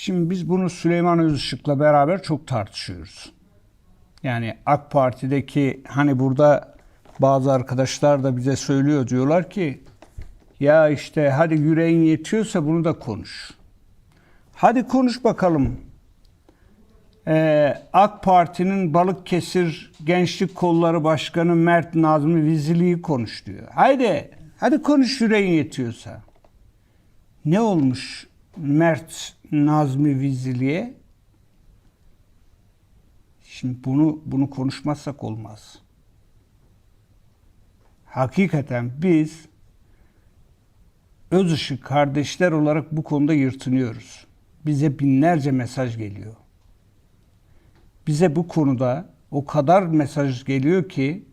Şimdi biz bunu Süleyman Özışık'la beraber çok tartışıyoruz. Yani AK Parti'deki hani burada bazı arkadaşlar da bize söylüyor diyorlar ki ya işte hadi yüreğin yetiyorsa bunu da konuş. Hadi konuş bakalım. Ee, AK Parti'nin Balıkesir Gençlik Kolları Başkanı Mert Nazmi Vizili'yi konuş diyor. Haydi, hadi konuş yüreğin yetiyorsa. Ne olmuş Mert Nazmi Vizili'ye? Şimdi bunu bunu konuşmazsak olmaz. Hakikaten biz Özışık kardeşler olarak bu konuda yırtınıyoruz. Bize binlerce mesaj geliyor. Bize bu konuda o kadar mesaj geliyor ki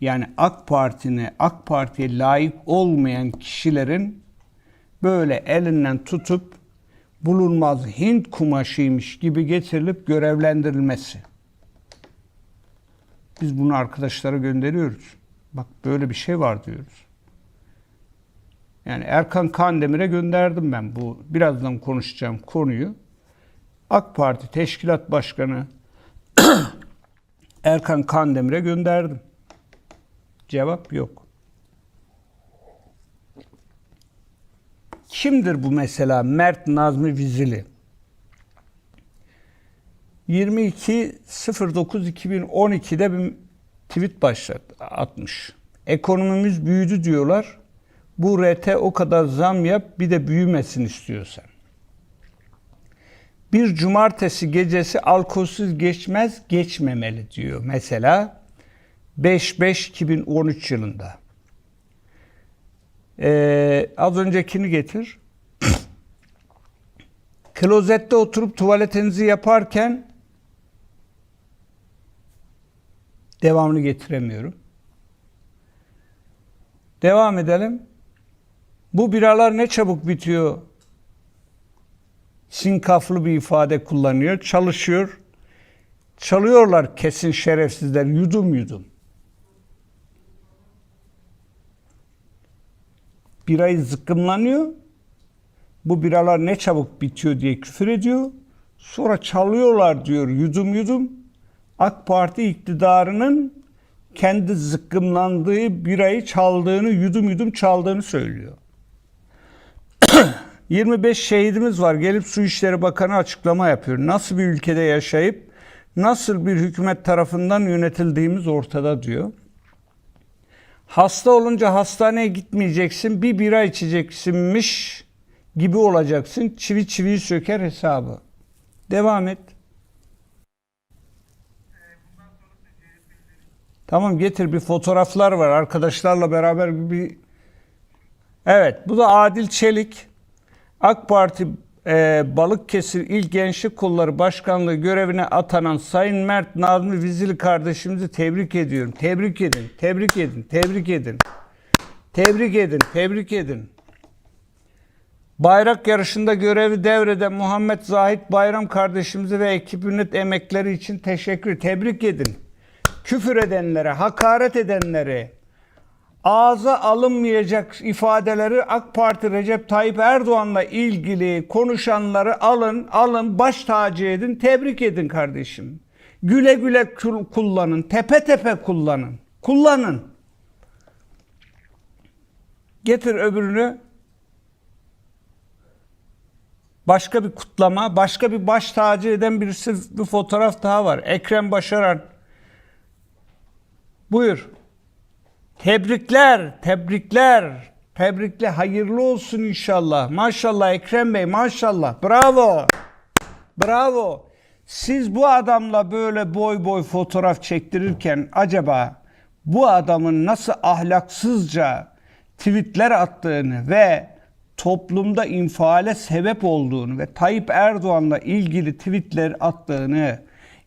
yani AK Parti'ne, AK Parti'ye layık olmayan kişilerin böyle elinden tutup bulunmaz Hint kumaşıymış gibi getirilip görevlendirilmesi. Biz bunu arkadaşlara gönderiyoruz. Bak böyle bir şey var diyoruz. Yani Erkan Kandemir'e gönderdim ben bu birazdan konuşacağım konuyu. AK Parti Teşkilat Başkanı Erkan Kandemir'e gönderdim. Cevap yok. Kimdir bu mesela Mert Nazmi Vizili? 22.09.2012'de bir tweet başlat atmış. Ekonomimiz büyüdü diyorlar. Bu RT o kadar zam yap bir de büyümesin istiyorsan. Bir cumartesi gecesi alkolsüz geçmez geçmemeli diyor mesela 5-5-2013 yılında. Ee, az öncekini getir. Klozette oturup tuvaletinizi yaparken devamını getiremiyorum. Devam edelim. Bu biralar ne çabuk bitiyor. Sinkaflı bir ifade kullanıyor. Çalışıyor. Çalıyorlar kesin şerefsizler yudum yudum. Birayı zıkkımlanıyor. Bu biralar ne çabuk bitiyor diye küfür ediyor. Sonra çalıyorlar diyor yudum yudum. AK Parti iktidarının kendi zıkkımlandığı birayı çaldığını, yudum yudum çaldığını söylüyor. 25 şehidimiz var. Gelip Su İşleri Bakanı açıklama yapıyor. Nasıl bir ülkede yaşayıp nasıl bir hükümet tarafından yönetildiğimiz ortada diyor. Hasta olunca hastaneye gitmeyeceksin, bir bira içeceksinmiş gibi olacaksın. Çivi çiviyi söker hesabı. Devam et. Tamam getir bir fotoğraflar var arkadaşlarla beraber bir Evet bu da Adil Çelik. AK Parti e, Balıkesir İl Gençlik Kolları Başkanlığı görevine atanan Sayın Mert Nazmi Vizili kardeşimizi tebrik ediyorum. Tebrik edin, tebrik edin, tebrik edin. Tebrik edin, tebrik edin. Bayrak yarışında görevi devreden Muhammed Zahit Bayram kardeşimizi ve ekibinin emekleri için teşekkür, tebrik edin. Küfür edenlere, hakaret edenlere, ağza alınmayacak ifadeleri AK Parti Recep Tayyip Erdoğan'la ilgili konuşanları alın, alın, baş tacı edin, tebrik edin kardeşim. Güle güle kul- kullanın, tepe tepe kullanın. Kullanın. Getir öbürünü. Başka bir kutlama, başka bir baş tacı eden birisi bir fotoğraf daha var. Ekrem Başaran. Buyur. Tebrikler, tebrikler. Tebrikler, hayırlı olsun inşallah. Maşallah Ekrem Bey, maşallah. Bravo. Bravo. Siz bu adamla böyle boy boy fotoğraf çektirirken acaba bu adamın nasıl ahlaksızca tweetler attığını ve toplumda infiale sebep olduğunu ve Tayyip Erdoğan'la ilgili tweetler attığını,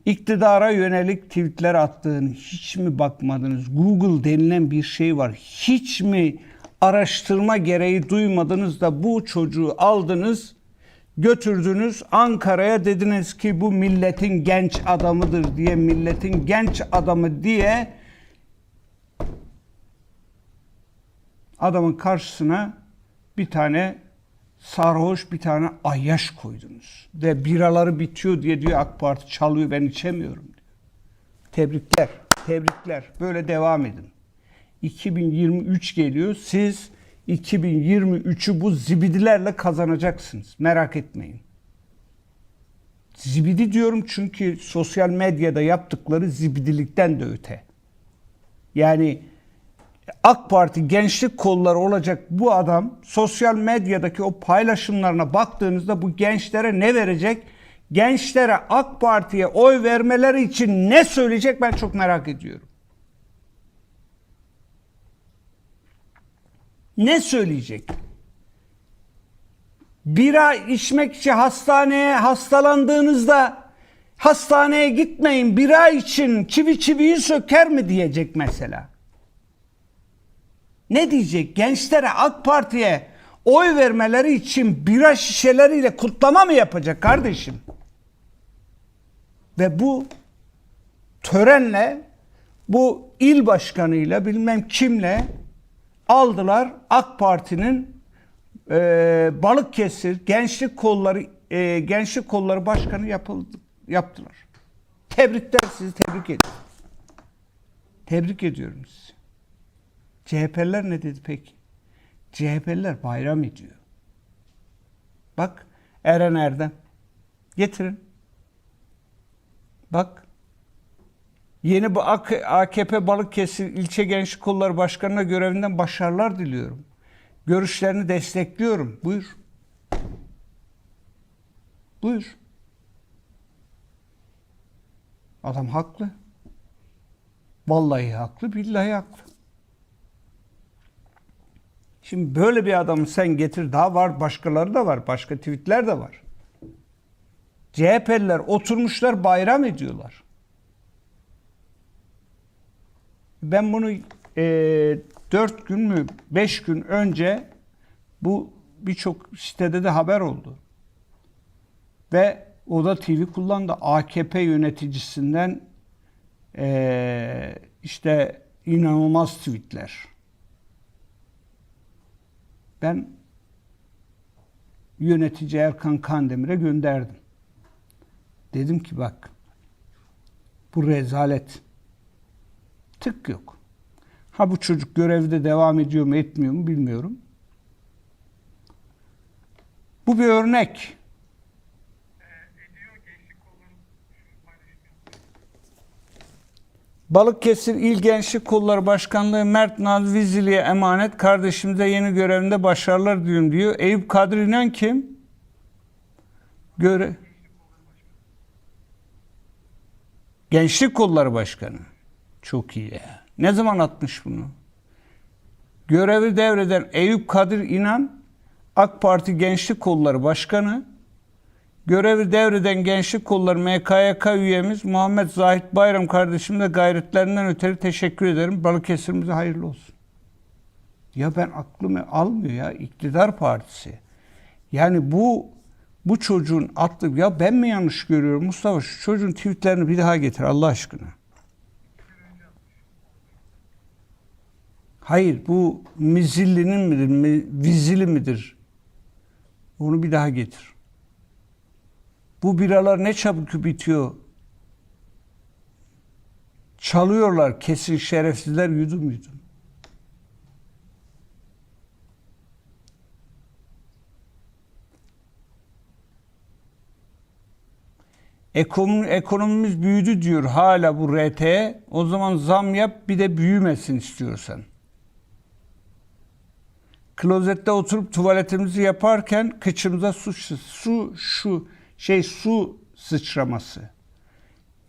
iktidara yönelik tweetler attığını hiç mi bakmadınız? Google denilen bir şey var. Hiç mi araştırma gereği duymadınız da bu çocuğu aldınız, götürdünüz Ankara'ya dediniz ki bu milletin genç adamıdır diye milletin genç adamı diye adamın karşısına bir tane sarhoş bir tane ayyaş koydunuz. Ve biraları bitiyor diye diyor AK Parti çalıyor ben içemiyorum diyor. Tebrikler, tebrikler. Böyle devam edin. 2023 geliyor. Siz 2023'ü bu zibidilerle kazanacaksınız. Merak etmeyin. Zibidi diyorum çünkü sosyal medyada yaptıkları zibidilikten de öte. Yani AK Parti gençlik kolları olacak bu adam sosyal medyadaki o paylaşımlarına baktığınızda bu gençlere ne verecek? Gençlere AK Parti'ye oy vermeleri için ne söyleyecek ben çok merak ediyorum. Ne söyleyecek? Bira içmek için hastaneye hastalandığınızda hastaneye gitmeyin bira için çivi çiviyi söker mi diyecek mesela. Ne diyecek? Gençlere AK Parti'ye oy vermeleri için bira şişeleriyle kutlama mı yapacak kardeşim? Ve bu törenle bu il başkanıyla bilmem kimle aldılar AK Parti'nin e, Balıkesir Gençlik Kolları e, Gençlik Kolları Başkanı yapıldı, yaptılar. Tebrikler sizi tebrik ediyorum. Tebrik ediyorum sizi. CHP'liler ne dedi peki? CHP'liler bayram ediyor. Bak Eren Erdem. Getirin. Bak. Yeni bu AK- AKP Balıkesir İlçe Gençlik Kolları Başkanı'na görevinden başarılar diliyorum. Görüşlerini destekliyorum. Buyur. Buyur. Adam haklı. Vallahi haklı, billahi haklı. Şimdi böyle bir adamı sen getir. Daha var, başkaları da var. Başka tweetler de var. CHP'liler oturmuşlar bayram ediyorlar. Ben bunu e, 4 gün mü 5 gün önce bu birçok sitede de haber oldu. Ve Oda TV kullandı. AKP yöneticisinden e, işte inanılmaz tweetler. Ben yönetici Erkan Kandemir'e gönderdim. Dedim ki bak bu rezalet. Tık yok. Ha bu çocuk görevde devam ediyor mu etmiyor mu bilmiyorum. Bu bir örnek. Balıkesir İl Gençlik Kolları Başkanlığı Mert Naz Vizili'ye emanet kardeşimize yeni görevinde başarılar diliyorum diyor. Eyüp Kadri İnan kim? Göre Gençlik Kolları Başkanı. Çok iyi ya. Ne zaman atmış bunu? Görevi devreden Eyüp Kadir İnan AK Parti Gençlik Kolları Başkanı. Görevi devreden Gençlik Kolları MKYK üyemiz Muhammed Zahit Bayram kardeşim de gayretlerinden ötürü teşekkür ederim. Balıkesir'imize hayırlı olsun. Ya ben aklımı almıyor ya iktidar partisi. Yani bu bu çocuğun atlı ya ben mi yanlış görüyorum Mustafa şu çocuğun tweetlerini bir daha getir Allah aşkına. Hayır bu Mizilli'nin midir, mi- Vizili midir? Onu bir daha getir. Bu biralar ne çabuk bitiyor. Çalıyorlar kesin şerefsizler yudum yudum. Ekonomi, ekonomimiz büyüdü diyor hala bu RT. O zaman zam yap bir de büyümesin istiyorsan. Klozette oturup tuvaletimizi yaparken kıçımıza su, su şu şey su sıçraması.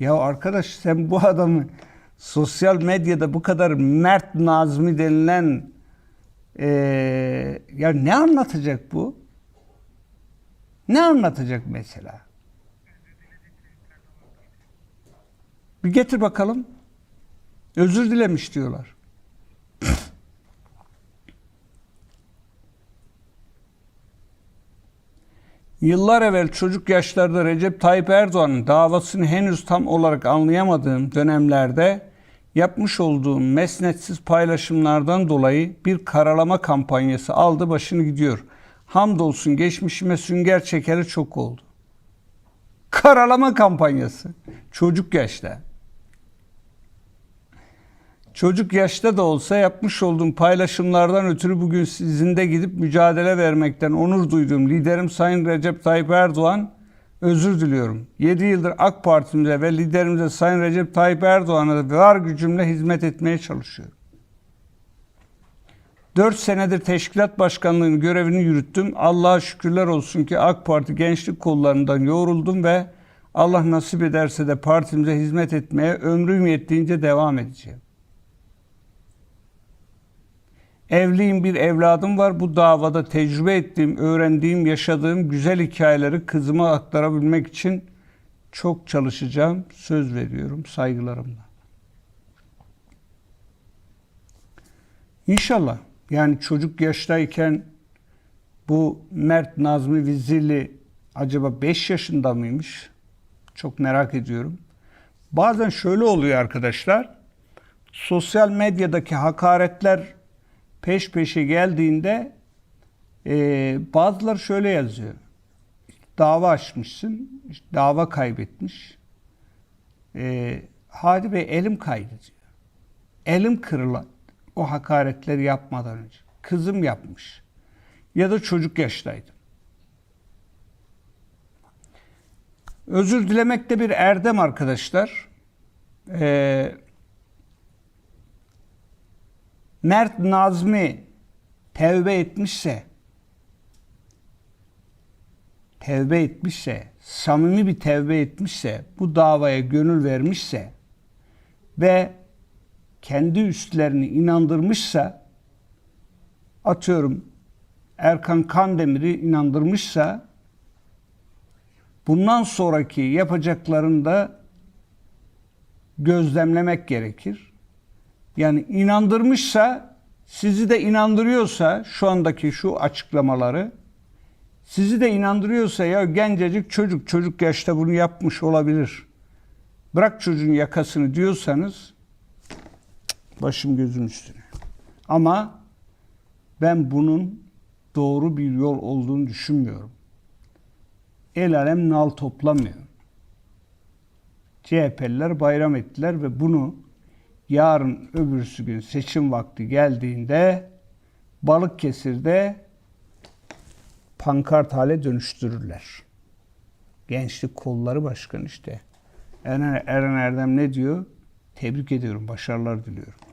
Ya arkadaş sen bu adamı sosyal medyada bu kadar Mert Nazmi denilen eee, ya ne anlatacak bu? Ne anlatacak mesela? Bir getir bakalım. Özür dilemiş diyorlar. Yıllar evvel çocuk yaşlarda Recep Tayyip Erdoğan'ın davasını henüz tam olarak anlayamadığım dönemlerde yapmış olduğum mesnetsiz paylaşımlardan dolayı bir karalama kampanyası aldı başını gidiyor. Hamdolsun geçmişime sünger çekeri çok oldu. Karalama kampanyası. Çocuk yaşta. Çocuk yaşta da olsa yapmış olduğum paylaşımlardan ötürü bugün sizin de gidip mücadele vermekten onur duyduğum liderim Sayın Recep Tayyip Erdoğan özür diliyorum. 7 yıldır AK Parti'mize ve liderimize Sayın Recep Tayyip Erdoğan'a var gücümle hizmet etmeye çalışıyorum. 4 senedir teşkilat başkanlığının görevini yürüttüm. Allah'a şükürler olsun ki AK Parti gençlik kollarından yoğruldum ve Allah nasip ederse de partimize hizmet etmeye ömrüm yettiğince devam edeceğim. Evliyim bir evladım var. Bu davada tecrübe ettiğim, öğrendiğim, yaşadığım güzel hikayeleri kızıma aktarabilmek için çok çalışacağım. Söz veriyorum saygılarımla. İnşallah. Yani çocuk yaştayken bu Mert Nazmi Vizirli acaba 5 yaşında mıymış? Çok merak ediyorum. Bazen şöyle oluyor arkadaşlar. Sosyal medyadaki hakaretler peş peşe geldiğinde e, bazıları şöyle yazıyor. Dava açmışsın, dava kaybetmiş. E, Hadi Bey elim kaydı diyor. Elim kırılan o hakaretleri yapmadan önce. Kızım yapmış. Ya da çocuk yaştaydım. Özür dilemek de bir erdem arkadaşlar. Ee, Mert Nazmi tevbe etmişse, tevbe etmişse, samimi bir tevbe etmişse, bu davaya gönül vermişse ve kendi üstlerini inandırmışsa, atıyorum Erkan Kandemir'i inandırmışsa, bundan sonraki yapacaklarını da gözlemlemek gerekir. Yani inandırmışsa, sizi de inandırıyorsa şu andaki şu açıklamaları, sizi de inandırıyorsa ya gencecik çocuk, çocuk yaşta bunu yapmış olabilir. Bırak çocuğun yakasını diyorsanız başım gözüm üstüne. Ama ben bunun doğru bir yol olduğunu düşünmüyorum. El alem nal toplamıyor. CHP'liler bayram ettiler ve bunu yarın öbürsü gün seçim vakti geldiğinde Balıkesir'de pankart hale dönüştürürler. Gençlik kolları başkanı işte. Eren Erdem ne diyor? Tebrik ediyorum, başarılar diliyorum.